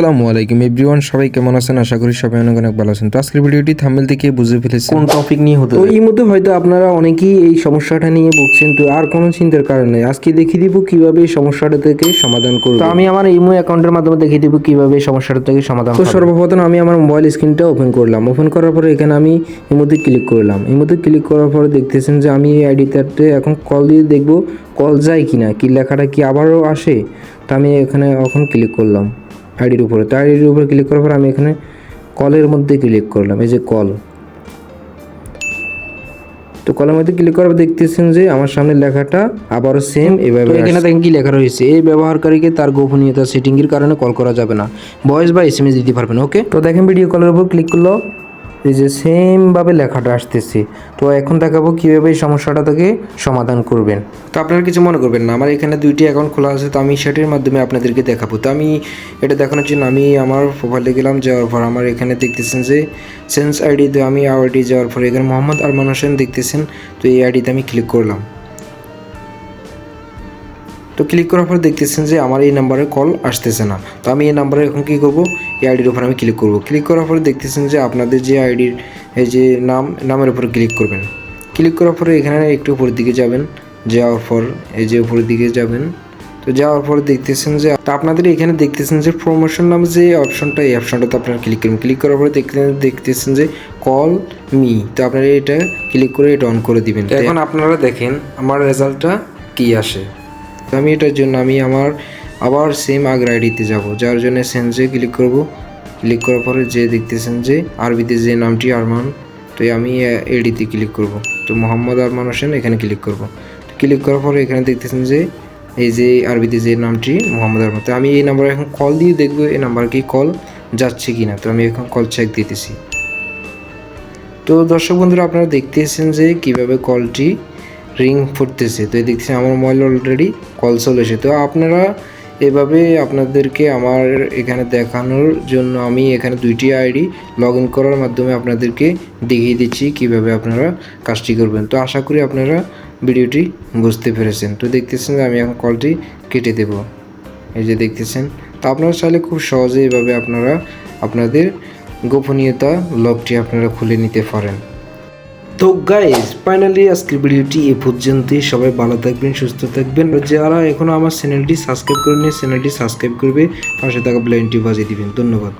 আসসালামু আলাইকুম এভরিওয়ান সবাই কেমন আছেন? আশা করি সবাই অনেক অনেক ভালো আছেন। তো আজকের ভিডিওটি থাম্বেল থেকে বুঝে ফেলেছেন কোন টপিক নিয়ে হতে তো এই মধ্যে হয়তো আপনারা অনেকেই এই সমস্যাটা নিয়ে ভুগছেন তো আর কোনো চিন্তার কারণ নেই। আজকে দেখিয়ে দিব কীভাবে এই সমস্যাটা থেকে সমাধান করব। তো আমি আমার ইমো অ্যাকাউন্টের মাধ্যমে দেখিয়ে দিব কীভাবে এই সমস্যাটা থেকে সমাধান তো সর্বপ্রথম আমি আমার মোবাইল স্ক্রিনটা ওপেন করলাম। ওপেন করার পরে এখানে আমি ইমোতে ক্লিক করলাম। ইমোতে ক্লিক করার পরে দেখতেছেন যে আমি এই আইডিটাতে এখন কল দিয়ে দেখব কল যায় কিনা কি লেখাটা কি আবারও আসে? তো আমি এখানে এখন ক্লিক করলাম। আইডির উপরে। তো আইডির উপরে ক্লিক করার পর আমি এখানে কলের মধ্যে ক্লিক করলাম এই যে কল তো কলের মধ্যে ক্লিক করার পর দেখতেছেন যে আমার সামনে লেখাটা আবারও সেম এভাবে এখানে দেখেন কি লেখা রয়েছে এই ব্যবহারকারীকে তার গোপনীয়তা সেটিং এর কারণে কল করা যাবে না। ভয়েস বা এস এম এসএমএস দিতে পারবেন ওকে তো দেখেন ভিডিও কলের উপর ক্লিক করল এই যে সেমভাবে লেখাটা আসতেছে, তো এখন দেখাবো কীভাবে এই সমস্যাটা থেকে সমাধান করবেন। তো আপনারা কিছু মনে করবেন না, আমার এখানে দুইটি অ্যাকাউন্ট খোলা আছে, তো আমি সেটির মাধ্যমে আপনাদেরকে দেখাবো। তো আমি এটা দেখানোর জন্য আমি আমার প্রোফাইলে গেলাম, যাওয়ার পর আমার এখানে দেখতেছেন যে সেন্স আইডিতে আমি আইডি যাওয়ার পর এখানে মোহাম্মদ আরমান হোসেন দেখতেছেন, তো এই আইডিতে আমি ক্লিক করলাম। তো ক্লিক করার পর দেখতেছেন যে আমার এই নাম্বারে কল আসতেছে না। তো আমি এই নাম্বারে এখন কী করব? এই আইডির উপর আমি ক্লিক করব। ক্লিক করার পরে দেখতেছেন যে আপনাদের যে আইডির এই যে নাম নামের উপর ক্লিক করবেন। ক্লিক করার পরে এখানে একটু উপরের দিকে যাবেন। যাওয়ার পর এই যে উপরের দিকে যাবেন। তো যাওয়ার পর দেখতেছেন যে আপনাদের এখানে দেখতেছেন যে প্রমোশন নামে যে অপশনটা এই অপশনটাতে আপনারা ক্লিক করবেন। ক্লিক করার পরে দেখতে দেখতেছেন যে কল মি তো আপনারা এটা ক্লিক করে এটা অন করে দিবেন। এখন আপনারা দেখেন আমার রেজাল্টটা কি আসে? আমি এটার জন্য, আমি আমার আবার সেম আগের আইডিতে যাব। যার জন্য সেন্সে ক্লিক করব ক্লিক করার পরে যে দেখতেছেন যে আরবিতে যে নামটি আরমান, তো আমি এডিতে ক্লিক করব। তো মোহাম্মদ আরমান হোসেন এখানে ক্লিক করব। তো ক্লিক করার পরে এখানে দেখতেছেন যে এই যে আরবিতে যে নামটি মোহাম্মদ আরমান। তো আমি এই নাম্বারে এখন কল দিয়ে দেখব এই নাম্বার কি কল যাচ্ছে কি না তো আমি এখন কল চেক দিতেছি। তো দর্শক বন্ধুরা, আপনারা দেখতেছেন যে কীভাবে কলটি রিং ফুটতেছে। তো এই দেখছেন আমার মোবাইল অলরেডি কল চলেছে তো আপনারা এভাবে আপনাদেরকে আমার এখানে দেখানোর জন্য আমি এখানে দুইটি আইডি লগ ইন করার মাধ্যমে আপনাদেরকে দেখিয়ে দিচ্ছি কীভাবে আপনারা কাজটি করবেন। তো আশা করি আপনারা ভিডিওটি বুঝতে পেরেছেন। তো দেখতেছেন আমি এখন কলটি কেটে দেব। এই যে দেখতেছেন। তো আপনারা চাইলে খুব সহজে এভাবে আপনারা আপনাদের গোপনীয়তা লকটি আপনারা খুলে নিতে পারেন। তো গাইজ ফাইনালি আজকের ভিডিওটি এ পর্যন্তই। সবাই ভালো থাকবেন, সুস্থ থাকবেন। যারা এখনও আমার চ্যানেলটি সাবস্ক্রাইব করেনি চ্যানেলটি সাবস্ক্রাইব করবে, পাশে থাকা ব্লাইনটি বাজিয়ে দিবেন। ধন্যবাদ।